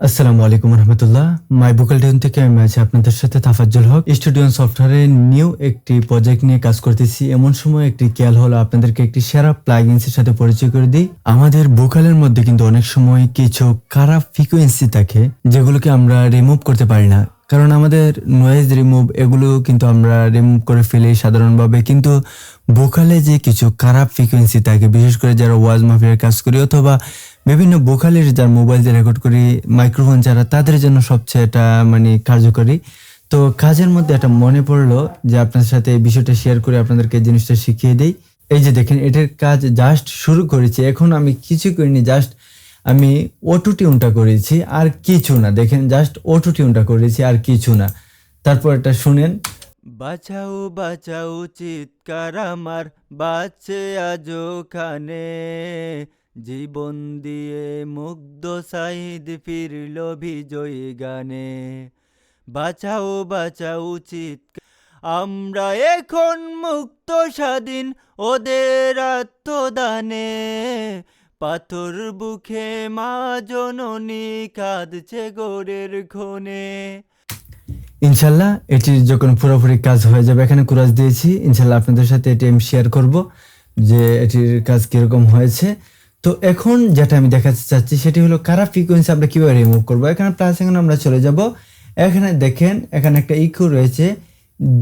আসসালামু আলাইকুম রহমতুল্লাহ। মাই বুকাল টিউন থেকে আমি আছি আপনাদের সাথে তাফাজ্জুল হক। স্টুডিও সফটওয়্যারে নিউ একটি প্রজেক্ট নিয়ে কাজ করতেছি। এমন সময় একটি খেয়াল হলো, আপনাদেরকে একটি সেরা প্লাগইনস এর সাথে পরিচয় করে দিই। আমাদের বুকালের মধ্যে কিন্তু অনেক সময় কিছু খারাপ ফ্রিকোয়েন্সি থাকে, যেগুলোকে আমরা রিমুভ করতে পারি না। কারণ আমাদের নয়েজ রিমুভ এগুলো কিন্তু আমরা রিমুভ করে ফেলি সাধারণভাবে। কিন্তু ভোকালে যে কিছু খারাপ ফ্রিকোয়েন্সি থাকে, বিশেষ করে যারা ওয়াজ মাফিয়ার কাজ করি অথবা বিভিন্ন ভোকালের যার মোবাইল দিয়ে রেকর্ড করি মাইক্রোফোন যারা, তাদের জন্য সবচেয়ে এটা মানে কার্যকরী। তো কাজের মধ্যে একটা মনে পড়ল যে আপনার সাথে এই বিষয়টা শেয়ার করে আপনাদেরকে জিনিসটা শিখিয়ে দেই। এই যে দেখেন, এটার কাজ জাস্ট শুরু করেছি। এখন আমি কিছু করিনি জাস্ট আমি অটো টিউনটা করেছি, আর কিছু না। দেখেন জাস্ট অটো টিউনটা করেছি, আর কিছু না। তারপর এটা শুনেন। বাঁচাও বাঁচাও, চিৎকার আমার বাচ্চে আজ খানে জীবন দিয়ে মুগ্ধ সাইদ ফিরল বিজয়ী গানে। বাঁচাও বাঁচাও চিৎকার আমরা এখন মুক্ত স্বাধীন ওদের আত্মদানে। পাথর বুকে মা জননী কাঁদছে গোরের খনে। ইনশাল্লাহ এটির যখন পুরোপুরি কাজ হয়ে যাবে, এখানে কুরাজ দিয়েছি। ইনশাল্লাহ আপনাদের সাথে এটি আমি শেয়ার করব যে এটির কাজ কীরকম হয়েছে। তো এখন যেটা আমি দেখাতে চাচ্ছি, সেটি হলো কারা ফ্রিকোয়েন্সি আমরা কীভাবে রিমুভ করব? এখানে প্লাস এখানে আমরা চলে যাব। এখানে দেখেন, এখানে একটা ইকিউ রয়েছে।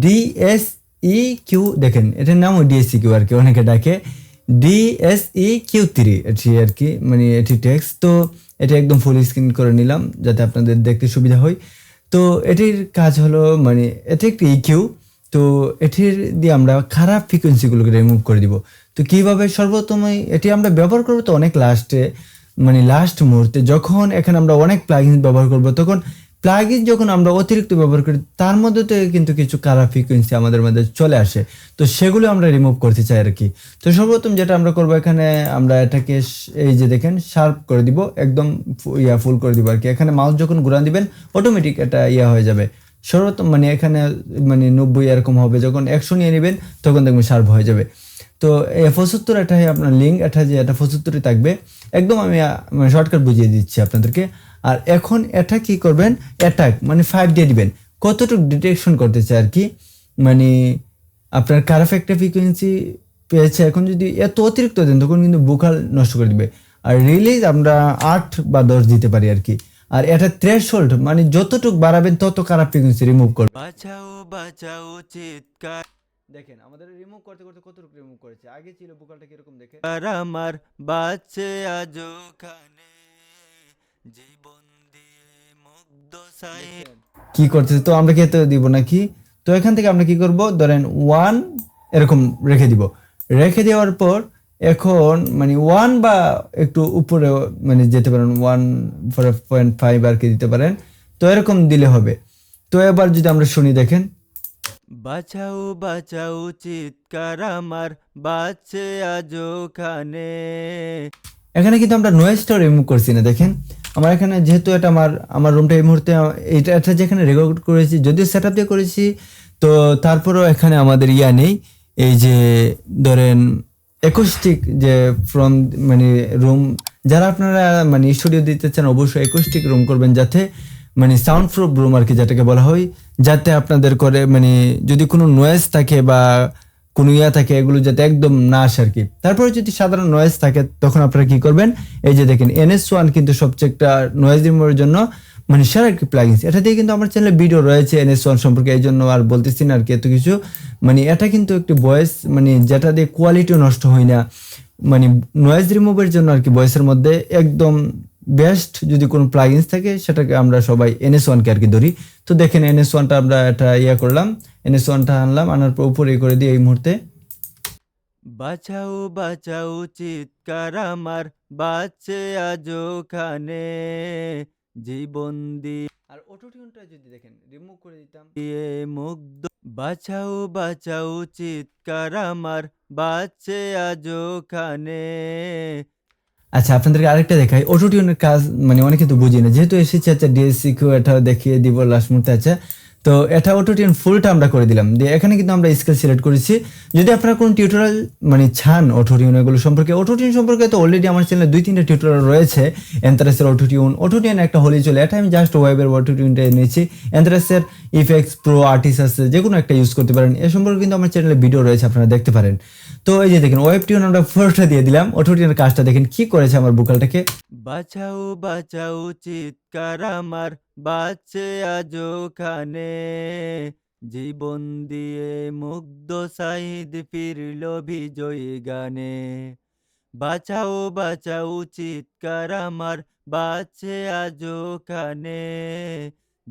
ডিএস ই কিউ দেখেন, এটার নামও ডিএসই কিউ আর কি, অনেকে ডাকে। ডিএসই কিউ থ্রি এটি আর কি মানে এটি টেক্সট তো এটা একদম ফুল স্ক্রিন করে নিলাম, যাতে আপনাদের দেখতে সুবিধা হয়। তো এটির কাজ হলো মানে এটি একটি ইকিউ তো এটির দিয়ে আমরা খারাপ ফ্রিকোয়েন্সিগুলোকে রিমুভ করে দিব। তো কীভাবে সর্বপ্রথম এটি আমরা ব্যবহার করব তো অনেক লাস্টে মানে লাস্ট মুহূর্তে যখন এখানে আমরা অনেক প্লাগইন ব্যবহার করব, তখন প্লাগইন যখন আমরা অতিরিক্ত ব্যবহার করি, তার মধ্যে থেকে কিন্তু কিছু খারাপ ফ্রিকোয়েন্সি আমাদের মধ্যে চলে আসে। তো সেগুলো আমরা রিমুভ করতে চাই আর কি। তো সর্বপ্রথম যেটা আমরা করব এখানে, আমরা এটাকে এই যে দেখেন শার্প করে দিব, একদম ইয়া ফুল করে দিব আর কি। এখানে মাউস যখন ঘুরান দিবেন অটোমেটিক এটা ইয়া হয়ে যাবে। সর্বপ্রথম মানে এখানে মানে নব্বই এরকম হবে, যখন একশো নিয়ে নেবেন, তখন দেখবেন সার্ভ হয়ে যাবে। তো পঁচাত্তর এটাই আপনার লিঙ্ক এটা যে এটা পঁচাত্তরই থাকবে, একদম আমি মানে শর্টকাট বুঝিয়ে দিচ্ছি আপনাদেরকে। আর এখন এটা কি করবেন? অ্যাটাক মানে ফাইভ দিয়ে দিবেন। কতটুকু ডিটেকশন করতে চাই আর কি? মানে আপনার কারাফ একটা ফ্রিকোয়েন্সি পেয়েছে, এখন যদি এত অতিরিক্ত দেন, তখন কিন্তু বুকাল নষ্ট করে দিবে। আর রিলিজ আমরা আট বা দশ দিতে পারি আর কি। আর এটা থ্রেশহোল্ড মানে যতটুকু বাড়াবেন তত খারাপ ফ্রিকোয়েন্সি রিমুভ করবে। বাঁচাও বাঁচাও চিৎকার। দেখেন আমাদের রিমুভ করতে করতে কতটুকু রিমুভ করেছে? আগে ছিল বুকালটা কীরকম দেখে। আর আমার বাচ্চে আজ খানে জীবন দিয়ে মুগ্ধ সাই কি করতেছে? তো আমরা কি এত দিব নাকি? তো এখান থেকে আমরা কি করব? ধরেন ওয়ান এরকম রেখে দিব। রেখে দেওয়ার পর এখন মানে ওয়ান বা একটু উপরে মানে যেতে পারেন ওয়ান ফোর পয়েন্ট ফাইভ আর কি দিতে পারেন তো এরকম দিলে হবে। তো এবার যদি আমরা শুনি দেখেন। বাঁচাও বাঁচাও চিৎকার আমার বাচ্চে আজ খানে এখানে কিন্তু আমরা নয়েজটাও রিমুভ করছি না দেখেন। আমার এখানে যেহেতু এটা আমার আমার রুমটা এই মুহূর্তে এটা এটা যেখানে রেকর্ড করেছি যদিও সেট দিয়ে করেছি তো তারপরেও এখানে আমাদের ইয়া নেই। এই যে ধরেন একুস্টিক যে ফ্রম মানে রুম যারা আপনারা মানে স্টুডিও দিতে চান, অবশ্যই একুস্টিক রুম করবেন যাতে মানে সাউন্ড প্রুফ রুম আর কি যেটাকে বলা হয়, যাতে আপনাদের করে মানে যদি কোনো নয়েজ থাকে বা কোনো ইয়া থাকে, এগুলো যাতে একদম না আসে আর কি। তারপরে যদি সাধারণ নয়েজ থাকে, তখন আপনারা কি করবেন? এই যে দেখেন এনএস ওয়ান কিন্তু সবচেয়ে একটা নয়েজ রিমুভের জন্য মানে সেরা একটি প্লাগিনস এটা দিয়ে কিন্তু আমার চ্যানেলে ভিডিও রয়েছে এনএস ওয়ান সম্পর্কে, এই জন্য আর বলতেছি না আর কি এত কিছু। মানে এটা কিন্তু একটি ভয়েস মানে যেটা দিয়ে কোয়ালিটিও নষ্ট হয় না। মানে নয়েজ রিমুভের জন্য আর কি ভয়েসের মধ্যে একদম বেস্ট যদি কোনো প্লাগইনস থাকে, সেটাকে আমরা সবাই এনএস ওয়ানকে আর কি ধরি। তো দেখেন এনএস ওয়ানটা আমরা এটা ইয়ে করলাম। এনএস ওয়ানটা আনলাম, আনার পর উপরে করে দিই এই মুহূর্তে। বাঁচাও বাঁচাও, চিৎকার আমার বাচ্চে আজ খানে জীবন দিয়ে আর অটো টিউনটা যদি দেখেন রিমুভ করে দিতাম। মুগ্ধ। বাঁচাও বাঁচাও চিৎকার আমার বাচ্চে আজ ওখানে আচ্ছা আপনাদেরকে আরেকটা দেখাই। অটো টিউনের কাজ মানে অনেকে তো বুঝি না। যেহেতু এসেছে আচ্ছা ডিএসসি কিউ এটা দেখিয়ে দিব লাস্ট মুহূর্তে আচ্ছা। তো এটা অটো টিউন ফুলটা আমরা করে দিলাম। দিয়ে এখানে কিন্তু আমরা স্কেল সিলেক্ট করেছি। যদি আপনারা কোনো টিউটোরিয়াল মানে চান অটো টিউন এগুলো সম্পর্কে অটো টিউন সম্পর্কে তো অলরেডি আমার চ্যানেলে দুই তিনটা টিউটোরিয়াল রয়েছে। এন্থারাসের অটো টিউন অটো টিউন একটা হলে চলে। এটা আমি জাস্ট ওয়েবের অটো টিউনটা নিয়েছি এন্থারাসের ইফেক্টস প্রো আর্টিস্ট আছে, যে কোনো একটা ইউজ করতে পারেন। এ সম্পর্কে কিন্তু আমার চ্যানেলে ভিডিও রয়েছে, আপনারা দেখতে পারেন। তো এই যে দেখেন ওয়েব টিউন আমরা ফার্স্টটা দিয়ে দিলাম। অটো টিউনের কাজটা দেখেন কি করেছে আমার বুকালটাকে বাঁচাও বাঁচাও, চিৎকার আমার। বাঁচে আজো খানে জীবন দিয়ে মুগ্ধ সাইদ ফিরল বিজয়ী গানে। বাঁচাও বাঁচাও, চিৎকার আমার, বাঁচে আজো খানে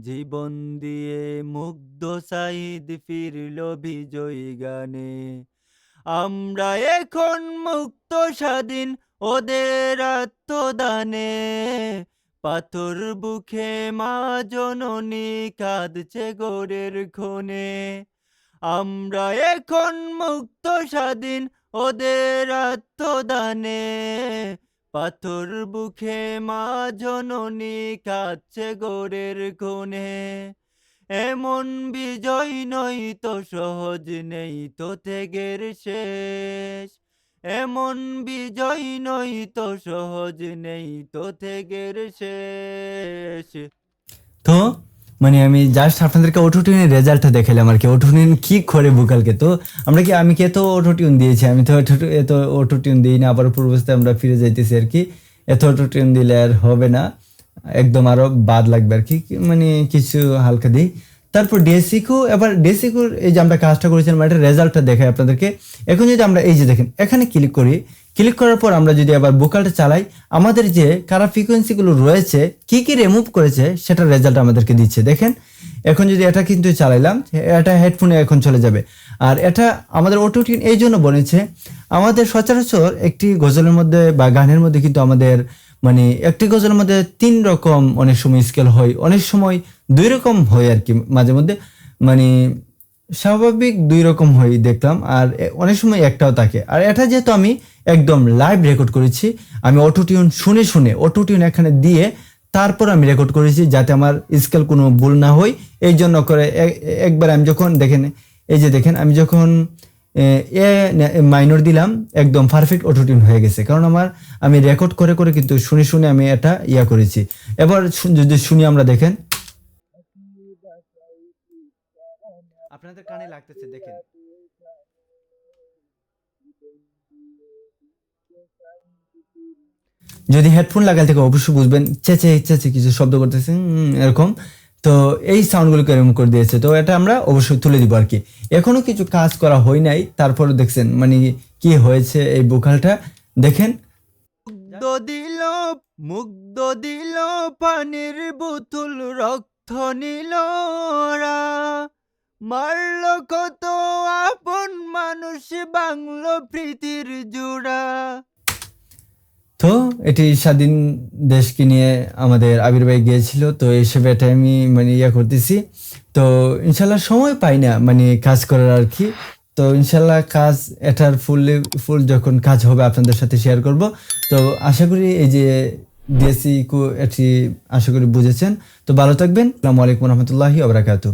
জীবন দিয়ে মুগ্ধ সাইদ ফিরল বিজয়ী গানে। আমরা এখন মুক্ত স্বাধীন ওদের আত্মদানে। পাথর বুকে মা জননী কাঁদছে গোরের খুনে। আমরা এখন মুক্ত স্বাধীন ওদের আত্মদানে। পাথর বুকে মা জননী কাঁদছে গোরের খুনে। এমন বিজয় নই তো, সহজ নেই তো, ত্যাগের শেষ। এমন বিজয় নই তো, সহজ নেই তো ত্যাগের শেষ। তো মানে আমি জাস্ট আপনাদেরকে অটোটিউনের রেজাল্টটা দেখালাম আর কি। অটোটিউন কি করে ভোকালকে তো, আমরা কি আমি কি এত অটোটিউন দিয়েছি? আমি তো এত অটোটিউন দিই না, আবার পূর্বস্থায় আমরা ফিরে যাইতেছি আর কি। এত অটোটিউন দিলে আর হবে না। একদম আরও বাদ লাগবে আর কি- মানে কিছু হালকা দিই। তারপর ডেসিকো এবার ডেসিকোর এই যে আমরা কাজটা করেছিলাম, এটা রেজাল্টটা দেখাই আপনাদেরকে। এখন যদি আমরা এই যে দেখেন, এখানে ক্লিক করি ক্লিক করার পর আমরা যদি আবার বোকালটা চালাই, আমাদের যে কারা ফ্রিকোয়েন্সিগুলো রয়েছে, কি কি রিমুভ করেছে, সেটার রেজাল্ট আমাদেরকে দিচ্ছে। দেখেন, এখন যদি এটা কিন্তু চালাইলাম, এটা হেডফোনে এখন চলে যাবে। আর এটা আমাদের অটোটিউন এই জন্য বনেছে আমাদের সচরাচর একটি গজলের মধ্যে বা গানের মধ্যে কিন্তু আমাদের মানে একটি গজলের মধ্যে তিন রকম অনেক সময় স্কেল হয়, অনেক সময় দুই রকম হয় আর কি মাঝে মধ্যে। মানে স্বাভাবিক দুই রকম হয় দেখলাম, আর অনেক সময় একটাও থাকে। আর এটা যেহেতু আমি একদম লাইভ রেকর্ড করেছি, আমি অটোটিউন শুনে শুনে অটোটিউন এখানে দিয়ে তারপর আমি রেকর্ড করেছি যাতে আমার স্কেল কোনো ভুল না হয়। এই জন্য করে একবার আমি যখন দেখেন, এই যে দেখেন, আমি যখন এ মাইনর দিলাম, একদম পারফেক্ট অটোটিউন হয়ে গেছে। কারণ আমার, আমি রেকর্ড করে করে কিন্তু শুনে শুনে আমি এটা ইয়া করেছি। এবার যদি শুনি আমরা দেখেন। আপনাদের কানে লাগতেছে, দেখেন। যদি হেডফোন লাগাল থেকে অবশ্যই বুঝবেন, চেঁচে চেঁচে কিছু শব্দ করতেছে এরকম। তো এই সাউন্ডগুলোকে এরকম করে দিয়েছে। তো এটা আমরা অবশ্যই তুলে দিব আর কি। এখনও কিছু কাজ করা হয় নাই তারপরে দেখছেন মানে কি হয়েছে এই বোকালটা দেখেন। মুগ্ধ দিল মুগ্ধ দিল, পানির বোতল রক্ত নিল মারল কত আপন মানুষ বাংলো প্রীতির জোড়া। তো এটি স্বাধীন দেশকে নিয়ে আমাদের আবির গিয়েছিল। তো হিসেবে এটা আমি মানে ইয়া করতেছি। তো ইনশাল্লাহ সময় পাই না মানে কাজ করার আর কি। তো ইনশাল্লাহ কাজ, এটার ফুল ফুল যখন কাজ হবে আপনাদের সাথে শেয়ার করব। তো আশা করি এই যে ডিএসসি কো এটি আশা করি বুঝেছেন। তো ভালো থাকবেন। আসসালামু আলাইকুম রহমতুল্লাহি আবরাকাতু